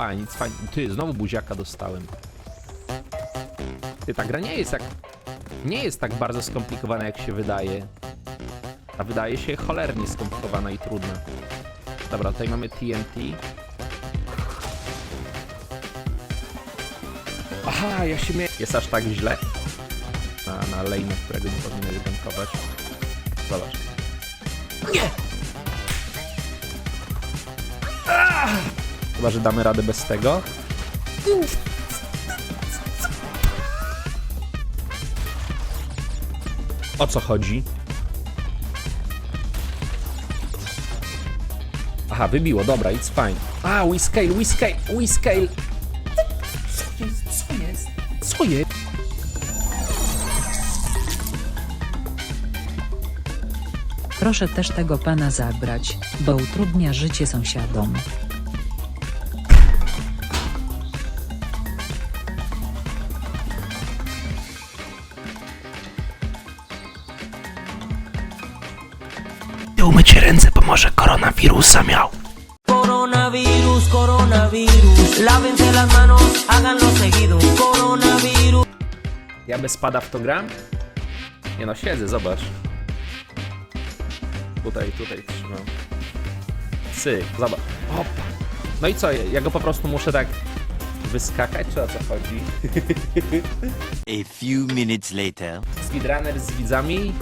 A, nic fajnie. Ty, znowu buziaka dostałem. Ty, ta gra nie jest jak... Nie jest tak bardzo skomplikowana, jak się wydaje. A wydaje się cholernie skomplikowana i trudna. Dobra, tutaj mamy TNT. Aha, ja się mie... Jest aż tak źle? Na, na lane, którego nie powinieneś gankować. Zobacz. Nie! Ah! Chyba, że damy radę bez tego. O co chodzi? Aha, wybiło, dobra, it's fine. A, we scale, we scale, we scale. Co jest? Co jest? Co jest? Proszę też tego pana zabrać, bo utrudnia życie sąsiadom. Umycie ręce, bo może koronawirusa miał. Coronavirus, coronavirus, lávense las manos, háganlo seguido. Coronavirus. Ja bez pada w to gram? Nie no, siedzę, zobacz. Tutaj, tutaj trzymam. Sy, zobacz. Opa. No i co, ja go po prostu muszę tak wyskakać, czy o co chodzi? A few minutes later. Speedrunner z widzami?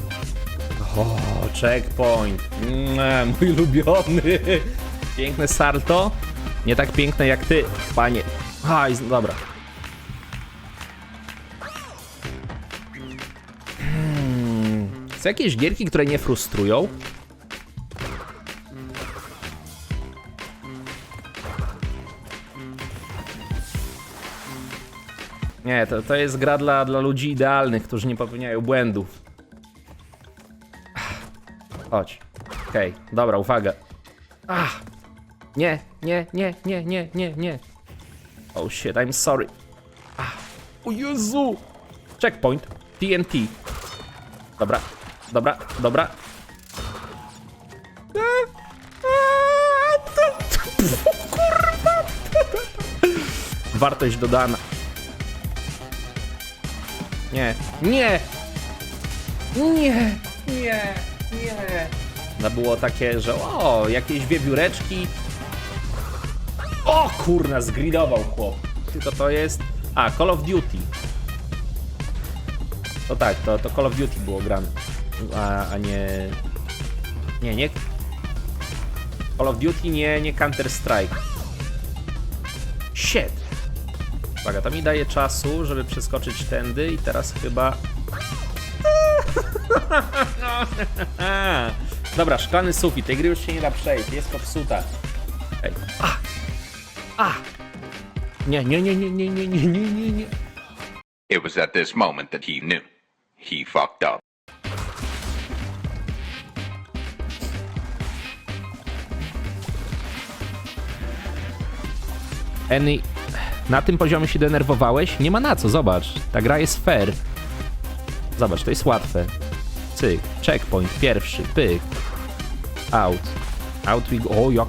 O, checkpoint. Mm, mój ulubiony. Piękne salto. Nie tak piękne jak ty, panie. Z- dobra. Hmm. Są jakieś gierki, które nie frustrują? Nie, to, to jest gra dla, dla ludzi idealnych, którzy nie popełniają błędów. Chodź. Okej, dobra, uwaga. Ach. Nie, nie, nie, nie, nie, nie, nie. Oh shit, I'm sorry. Ach. O Jezu! Checkpoint. TNT. Dobra, dobra, dobra. Kurwa! Wartość dodana. Nie, nie! Nie, nie, nie. No było takie, że o, jakieś wiewióreczki. O kurna, zgridował chłop. Tylko to jest... A, Call of Duty. To tak, to, to Call of Duty było grane. A, a nie... Nie, nie... Call of Duty, nie, nie Counter Strike. Shit. Uwaga, to mi daje czasu, żeby przeskoczyć tędy i teraz chyba... Dobra, szklany sufit, tej gry już się nie da przejść, jest popsuta. Ej. A! A! Nie, nie, nie, nie, nie, nie, nie, nie, nie, nie. It was at this moment that he knew. He fucked up. Eny, na tym poziomie się denerwowałeś? Nie ma na co, zobacz. Ta gra jest fair. Zobacz, to jest łatwe. Cyk, checkpoint, pierwszy, pyk. Out. Out we go. O, jak.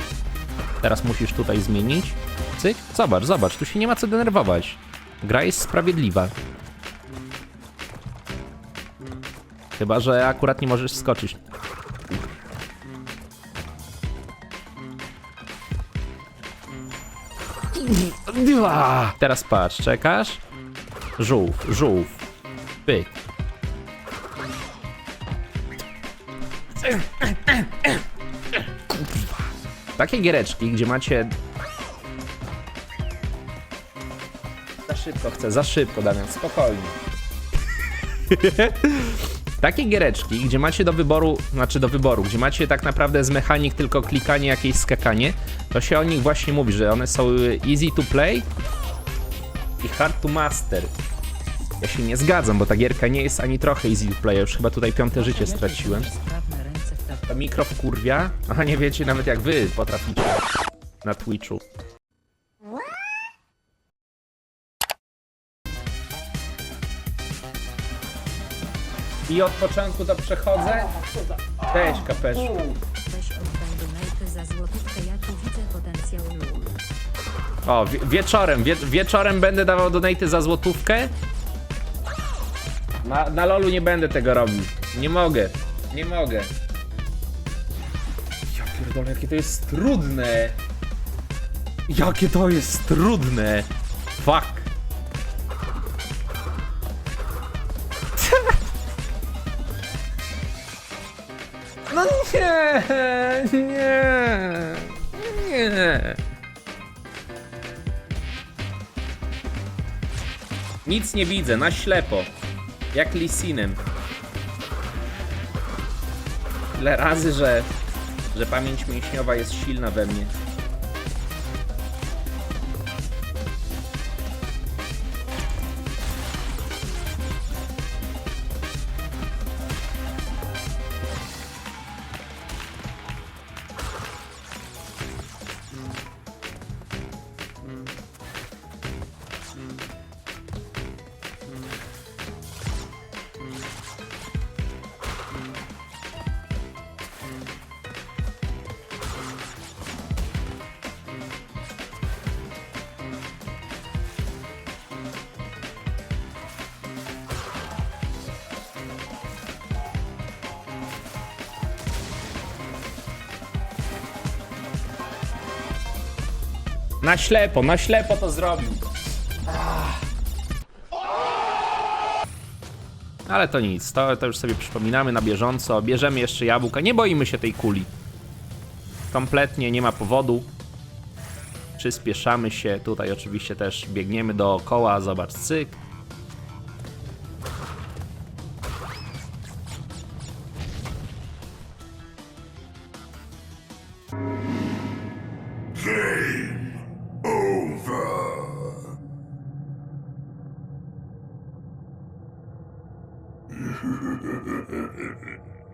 Teraz musisz tutaj zmienić. Cyk, zobacz, zobacz, tu się nie ma co denerwować. Gra jest sprawiedliwa. Chyba, że akurat nie możesz skoczyć. Dwa. Teraz patrz, czekasz. Żółw, żółw. Pyk. Kurwa. Takie giereczki, gdzie macie... Za szybko chcę, za szybko, Damian, spokojnie. Takie giereczki, gdzie macie do wyboru, znaczy do wyboru, gdzie macie tak naprawdę z mechanik tylko klikanie, jakieś skakanie, to się o nich właśnie mówi, że one są easy to play i hard to master. Ja się nie zgadzam, bo ta gierka nie jest ani trochę easy to play, już chyba tutaj piąte życie straciłem. To mikro wkurwia, a nie wiecie nawet jak wy potraficie na Twitchu. I od początku to przechodzę. Cześć, kapeszu. Weź oddaj donate za złotówkę, jaki widzę potencjał lul. O, wie wieczorem, wie wieczorem będę dawał donaty za złotówkę. Na, na lolu nie będę tego robił. Nie mogę. Nie mogę. Pierdolę, jakie to jest trudne. Jakie to jest trudne. Fuck. No nie, nie, nie. Nic nie widzę, na ślepo. Jak Lisinem. Tyle razy, że, że pamięć mięśniowa jest silna we mnie. Na ślepo, na ślepo to zrobił. Ale to nic, to, to już sobie przypominamy na bieżąco. Bierzemy jeszcze jabłka, nie boimy się tej kuli. Kompletnie nie ma powodu. Przyspieszamy się, tutaj oczywiście też biegniemy dookoła, zobacz, cyk. フフフフ。